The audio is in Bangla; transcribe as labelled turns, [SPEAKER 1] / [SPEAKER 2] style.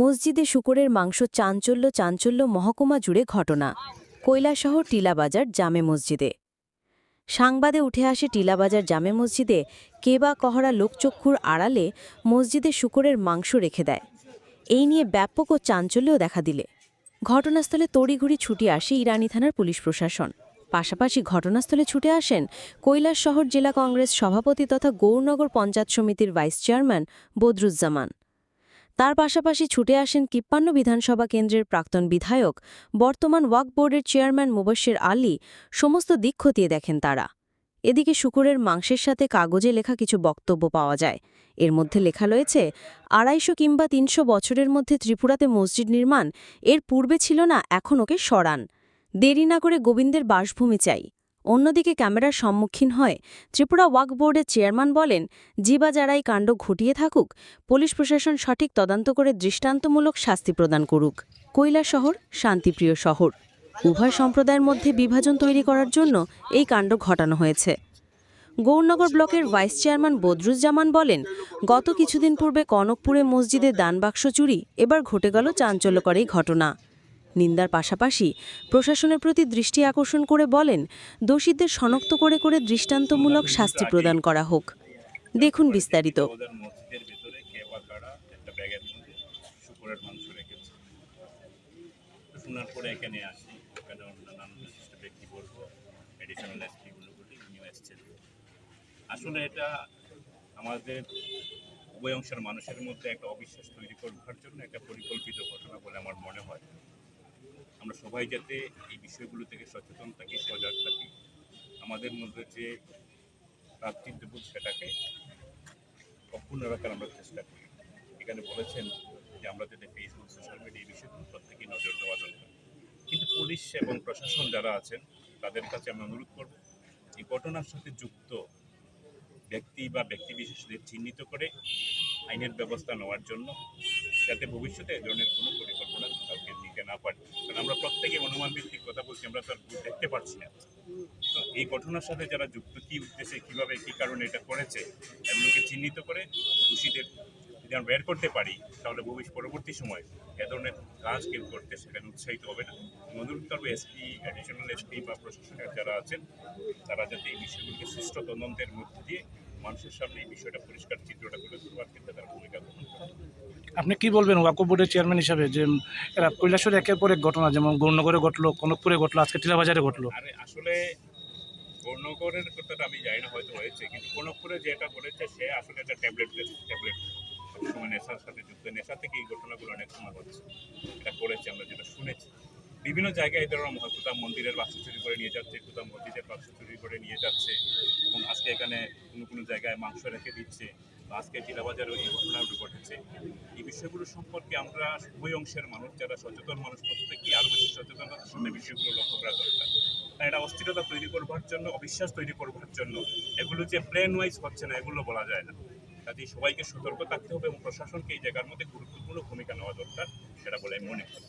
[SPEAKER 1] মসজিদে শুকরের মাংস চাঞ্চল্য চাঞ্চল্য মহকুমা জুড়ে ঘটনা। কৈলাসহর টিলাবাজার জামে মসজিদে। সাংবাদে উঠে আসে টিলাবাজার জামে মসজিদে কেবা কহরা লোকচক্ষুর আড়ালে মসজিদে শুকরের মাংস রেখে দেয়। এই নিয়ে ব্যাপক ও চাঞ্চল্যও দেখা দিলে। ঘটনাস্থলে তড়িঘড়ি ছুটে আসে ইরানি থানার পুলিশ প্রশাসন। পাশাপাশি ঘটনাস্থলে ছুটে আসেন কৈলাস শহর জেলা কংগ্রেস সভাপতি তথা গৌরনগর পঞ্চায়েত সমিতির ভাইস চেয়ারম্যান বদরুজ্জামান। তার পাশাপাশি ছুটে আসেন কিপ্পান্ন বিধানসভা কেন্দ্রের প্রাক্তন বিধায়ক, বর্তমান ওয়াক বোর্ডের চেয়ারম্যান মুবশ্বের আলী। সমস্ত দিক খতিয়ে দেখেন তারা। এদিকে শুকুরের মাংসের সাথে কাগজে লেখা কিছু বক্তব্য পাওয়া যায়। এর মধ্যে লেখা রয়েছে, আড়াইশো কিংবা তিনশো বছরের মধ্যে ত্রিপুরাতে মসজিদ নির্মাণ, এর পূর্বে ছিল না, এখন ওকে সরান। দেরি না করে গোবিন্দের বাসভূমি চাই। অন্যদিকে ক্যামেরার সম্মুখীন হয় ত্রিপুরা ওয়াক বোর্ডের চেয়ারম্যান বলেন, জিবা যারাই কাণ্ড ঘটিয়ে থাকুক, পুলিশ প্রশাসন সঠিক তদন্ত করে দৃষ্টান্তমূলক শাস্তি প্রদান করুক। কৈলা শহর, শান্তিপ্রিয় শহর। উভয় সম্প্রদায়ের মধ্যে বিভাজন তৈরি করার জন্য এই কাণ্ড ঘটানো হয়েছে। গৌরনগর ব্লকের ভাইস চেয়ারম্যান বদরুজ্জামান বলেন, গত কিছুদিন পূর্বে কনকপুরে মসজিদে দানবাক্স চুরি, এবার ঘটে গেল চাঞ্চল্যকর এই ঘটনা। নিন্দার পাশাপাশি প্রশাসনের প্রতি দৃষ্টি আকর্ষণ করে বলেন, দোষীদের শনাক্ত করে করে দৃষ্টান্তমূলক শাস্তি প্রদান করা হোক। দেখুন বিস্তারিত।
[SPEAKER 2] আসলে এটা আমাদের উভয় অংশের মানুষের মধ্যে একটা অবিশ্বাস তৈরি করবার জন্য একটা পরিকল্পিত ঘটনা বলে আমার আমরা সবাই যাতে এই বিষয়গুলো থেকে সচেতন থাকি, সজাগ থাকি। আমাদের মধ্যে যে ভ্রাতৃত্ববোধ সেটাকে অক্ষুণ্ণ রাখার আমরা চেষ্টা করি। এখানে বলেছেন যে আমরা যাতে ফেসবুক সোশ্যাল মিডিয়া এই বিষয়গুলো প্রত্যেকেই নজর দেওয়া দরকার। কিন্তু পুলিশ এবং প্রশাসন যারা আছেন, তাদের কাছে আমি অনুরোধ করব, এই ঘটনার সাথে যুক্ত ব্যক্তি বা ব্যক্তি বিশেষদের চিহ্নিত করে আইনের ব্যবস্থা নেওয়ার জন্য যাতে ভবিষ্যতে এ ধরনের কোনো পরিকল্পনা কাউকে দিতে না পারে। কারণ আমরা প্রত্যেকে অনুমান ভিত্তিক কথা বলছি, আমরা তার দেখতে পারছি না। তো এই ঘটনার সাথে যারা যুক্ত, কী উদ্দেশ্যে, কীভাবে, কী কারণে এটা করেছে, এগুলোকে চিহ্নিত করে দোষীদের যদি আমরা বের করতে পারি, তাহলে ভবিষ্যৎ পরবর্তী সময় এ ধরনের কাজ কেউ করতে সেখানে উৎসাহিত হবে না। অনুরোধ করব এসপি অ্যাডিশনাল এসপি বা প্রশাসনের যারা আছেন, তারা যাতে এই বিষয়গুলিকে সুষ্ঠু তদন্তের মধ্যে দিয়ে মানুষের সামনে এই বিষয়টা পরিষ্কার চিত্রটা তুলে ধরবার ক্ষেত্রে তারা ভূমিকা করে
[SPEAKER 3] আপনি কি বলবেন? ওয়াকফ বোর্ডের চেয়ারম্যান হিসাবে যে এরা কৈলাসের একের পর এক ঘটনা, যেমন গৌরনগরে ঘটলো, কনকপুরে ঘটলো, আজকে টিলাবাজারে ঘটলো।
[SPEAKER 2] আসলে গৌরনগরের কথাটা আমি জানি না, হয়তো হয়েছে, কিন্তু কনকপুরে যেটা বলেছে, সে আসলে একটা ট্যাবলেট ট্যাবলেট। সবসময় নেশার সাথে যুক্ত, নেশা থেকে এই ঘটনাগুলো অনেক সময় হচ্ছে। এটা করেছে আমরা, যেটা শুনেছি। বিভিন্ন জায়গায় এই ধরনের কোথাও মন্দিরের বাক্স চুরি করে নিয়ে যাচ্ছে কোথাও মসজিদের বাক্স চুরি করে নিয়ে যাচ্ছে। এবং আজকে এখানে কোনো কোনো জায়গায় মাংস রেখে দিচ্ছে আজকে টিলাবাজারও এই ঘটনাগুলো ঘটেছে। এই বিষয়গুলো সম্পর্কে আমরা উভয় অংশের মানুষ, যারা সচেতন মানুষ প্রত্যেকেই আরও বেশি সচেতনতার সঙ্গে বিষয়গুলো লক্ষ্য করা দরকার। কারণ এটা অস্থিরতা তৈরি করবার জন্য, অবিশ্বাস তৈরি করবার জন্য, এগুলো যে প্ল্যান ওয়াইজ হচ্ছে না, এগুলো বলা যায় না। কাজেই সবাইকে সতর্ক থাকতে হবে এবং প্রশাসনকে এই জায়গার মধ্যে গুরুত্বপূর্ণ ভূমিকা নেওয়া দরকার, সেটা বলে আমি মনে করি।